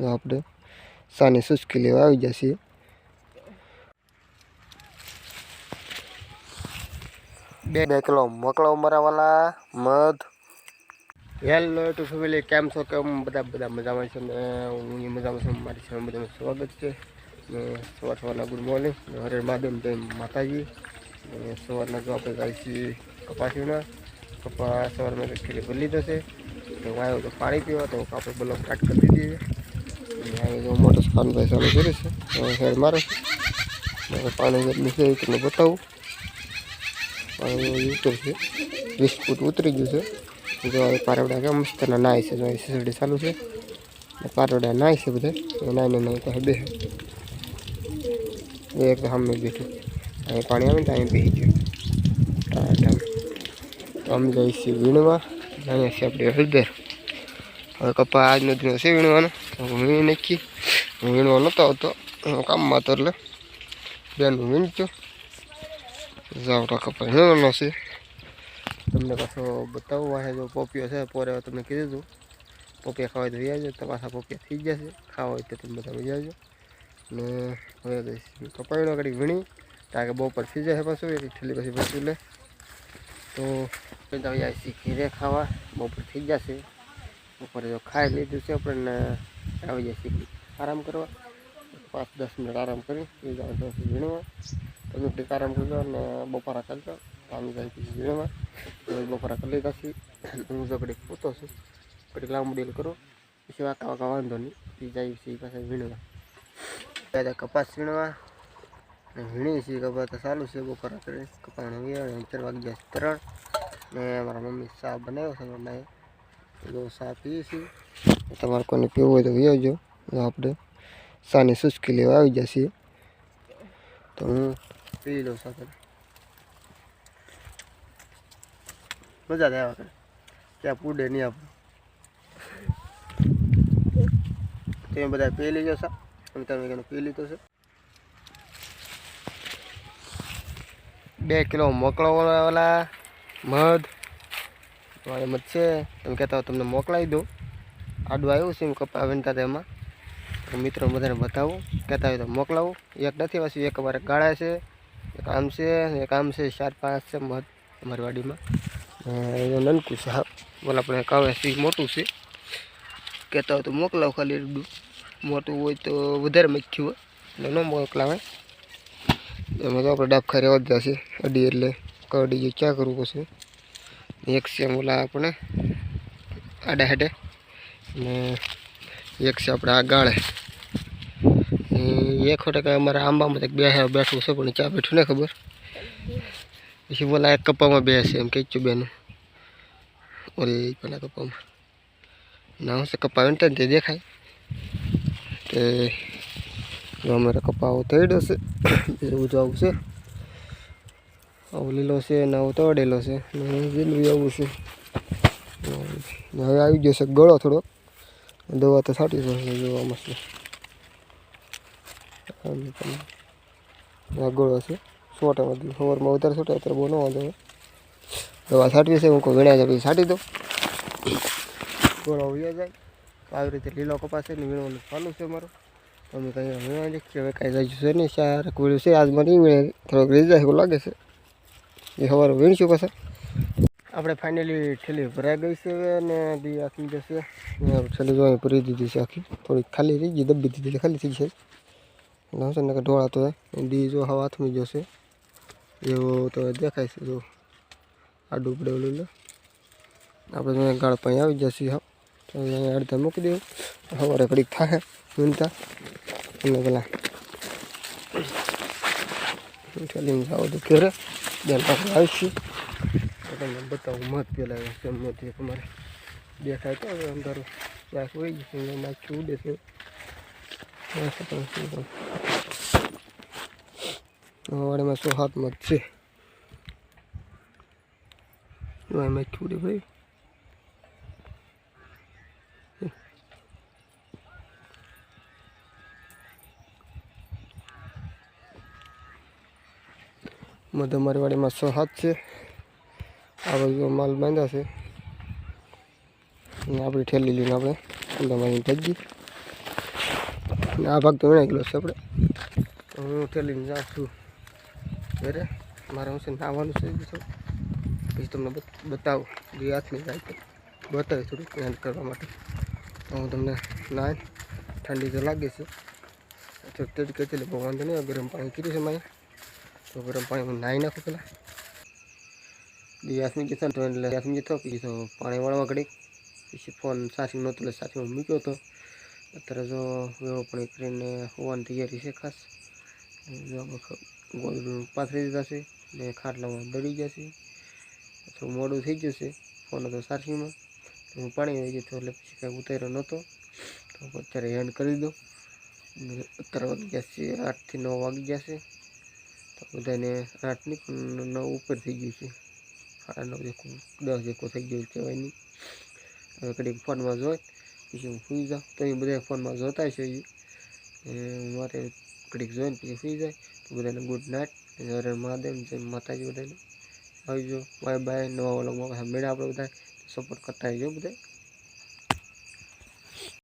તો આપણે સાની સુસ્કી લેવા આવી જશે. બે બે કિલો મોકલો મરાવાલા મધ. હેલો ટુ ફેમિલી, કેમ છો? કેમ બધા બધા મજામાં છે ને? હું મજામાં છું, મારી છે બધાનું સ્વાગત છે. ને સવાર સવારના ગુડ મોર્નિંગ. હરે મહાદેવ, જય માતાજી. અને સવારના જો આપણે જાય છીએ કપાસીના કપા સવારમાં ખેલી ભરી લીધો છે. તો હું તો પાણી પીવા, તો આપણે બ્લોક સ્ટાર્ટ કરી દીધી મોટર સ્પાન ભાઈ ચાલુ કર્યું છે. હવે હેડ મારે. છે પાણી કેટલું છે એટલે બતાવું. પાણી ઉતરશે વીસ ફૂટ ઉતરી ગયું છે. જો પારવડા કેમ મસ્ત ના નાય છે. જો સીસડી ચાલુ છે. પારવડા નાય છે બધા. એ નાય પાસે બે એક સામે બેઠું. અહીં પાણી આવે ને તો અહીં બેસી ગયું. તો અમે જઈશું વીણવા. અહીંયા છે આપણે હળદર. હવે કપા આજનો દિવસ છે વીણવાનો. તો હું વીણી નાખી. વીણવા નહોતો આવતો. હું કામમાં હતો એટલે બેનું વીણતું. જાવડા કપા વીણવાનો છે. તમને પાછો બતાવવા આ જો પોપિયો છે, પોરે તમને કીધું હતું પોપિયા ખાવા તો લઈ આવજો, તો પાછા પોપિયા થઈ જશે. ખાવા હોય તો તમે બધા લઈ આવજો. ને હવે દઈશ કપાયણો ઘડી વીણી. કારણ કે બપોર થઈ જાય પાછું એથી ઠેલી પછી બચી લે. તો બધા જાય છે ઘીરે ખાવા. બપોર થઈ જશે. બપોરે જો ખાઈ લીધું છે આપણને આવી જાય છે આરામ કરવા. પાંચ દસ મિનિટ આરામ કરી વીણવા. તમે કંઈક આરામ કરજો અને બપોરા કરજો આમ જાય પછી વીણવા. બપોરા કરી લીધા છે હું જો ઘડીક પૂતો છું. ઘડીક લાંબુ ડીલ કરો. પછી વાંકા વાંકા વાંધો નહીં. એ જાય છે એ પાછા વીણવા. દાદા કપાસ વીણવા. વીણી છે કપાસ તો સારું છે બપોરા કરી કપાસને વીણે ચાર વાગી જાય ત્રણ. ને મારા મમ્મી ચા બનાવ્યો છે મમ્મીએ જો ચા પીએ છીએ તમારે કોઈને પીવું હોય તો આવજો આપણે સાની સુસ્કી લેવા આવી જશે. તો હું પી લઉં સાથે. મજા થાય આવ્યા ત્યાં પૂડે નહીં આપણે તમે બધા પી લીધો સા અને તમે કેનો પી લીધો છે? બે કિલો મોકલાવાલા મધ વાળી જ છે. તમે કહેતા હોય તમને મોકલાવી દઉં. આડું આવ્યું છે એમ કપા વીણતા એમાં. તો મિત્રો બધાને બતાવું. કહેતા હોય તો મોકલાવું. એક નથી, પાછું એક અમારે ગાળા છે. એક આમ છે એક આમ છે, ચાર, પાંચ છે અમારી વાડીમાં. એ નનકું છે, હા. બોલ આપણે કહે સી મોટું છે. કહેતા હોય તો મોકલાવું ખાલી એટલું મોટું હોય તો વધારે મખ્યું હોય. એટલે ન મોકલાવે. એમાં તો આપણે ડાબખા રહેવા જ જશે. અડી એટલે કડી ક્યાં કરવું પછી? એક છે ઓલા આપણે આડા હેડે ને એક છે આપણે આ ગાળે એક ખોટે કાંઈ અમારે આંબામાં બે બેઠું છે, પણ ચા બેઠું ને ખબર? પછી બોલા એક કપામાં બે છે, એમ કહી બેનું. ઓલી પેલા કપામાં ના, હું કપ્પા એમ ને તે દેખાય. તે અમારે કપાવો થયેલો છે એવું જ આવું છે લીલો છે. ને આવું તોડેલો છે જીલવી આવું છે. હવે આવી ગયો છે ગળો થોડો. દવા તો સાટી જશે જોવા આ ગળો છે. સોટામાંથી સવારમાં વધારે સોટે, અત્યારે બહુ ન વાંધો દવા સાટવી છે હું કોઈ વીણા જાય છાંટી દઉં. ગળો ઉયા જાય. આવી રીતે લીલો કપાસ છે ને વીણવાનું ચાલુ છે મારું અમે કંઈ વીણા દેખીએ હવે કાંઈ જાય છે નહીં. ચાર કુડ્યું છે. આજ મને વીણે થોડોક રહી એવું લાગે છે. એ સવારે વીણશું પાછા. આપણે ફાઇનલી ઠેલી ભરાઈ ગઈ છે અને દી આખી જશે. છેલ્લી જો ભરી દીધી છે આખી. થોડીક ખાલી રહી ગઈ દબી દીધી ખાલી થઈ છે. એટલે ને કે ઢોળા તો દી જો હવા હાથમાં જશે. એવો તો દેખાય છે જો. આડું ઉપડે ઓલું લે. આપણે જો ગાળ પાણી આવી જશે હા. તો અહીંયા અડધા મૂકી દેવું. સવારે ઘડીક થાય વીણતા. અને પેલા ચાલીને જાવ તો ઘરે. બેન પાસે આવીશું તો તમને બતાવું મત પેલા જમવાથી તમારે દેખાય તો હવે અંધારું ત્યાં હોઈ ગયું માછું ઉડે છે વાડીમાં સો હાથ મત છે માછું ઉડે ભાઈ મધ વાડીમાં સો હાથ છે. આ બાજુ માલ બાંધ્યા છે. અને આપણી ઠેલી લઈને આપણે અંદામાં ભજી ને આ ભાગ તો ગયેલો છે આપણે. હું ઠેલીને જાઉં છું ઘરે. મારે હું છે નાવાનું છે પછી તમને બત- બતાવું. જે હાથની જાય બતાવી થોડુંક મહેનત કરવા માટે. તો હું તમને નાય. ઠંડી તો લાગે છે. તો તડકે એટલે બહુ વાંધો નહીં ગરમ પાણી કર્યું છે મારે. તો ગરમ પાણીમાં નાહી નાખું પહેલાં યાસમી જતો તો એટલે યાસમી જતો પછી તો પાણી વાળવા ઘડી પછી ફોન સાસી નહોતો એટલે સાસી મૂક્યો હતો અત્યારે જો વેવો પણ કરીને હોવાની તૈયારી છે ખાસ. ગોદડું પાથરી દીધા છે ને ખાટલામાં દળી જશે થોડું મોડું થઈ જશે ફોન હતો સારસીમાં હું પાણી આવી જતો એટલે પછી કાંઈ ઉતાર્યો નહોતો. તો અત્યારે હેન્ડ કરી દો અત્યારે વાગી છે, આઠથી નવ વાગી જશે બધાને આઠની પણ નવ ઉપર થઈ ગયું છે. સાડા નવ જેકો દસ જેકો થઈ ગયું કહેવાય નહીં. હવે કડીક ફોનમાં જોઈ, પછી હું સુઈ જાઉં. તો એ બધા ફોનમાં જોતા છે મારે કડીક જોઈને પછી સુઈ જાય. તો બધાને ગુડ નાઇટ હરે મહાદેવ જય માતાજી બધાને. આવજો. બાય બાય નવા વ્લોગમાં મેળા આપણે બધા સપોર્ટ કરતા રહેજો બધા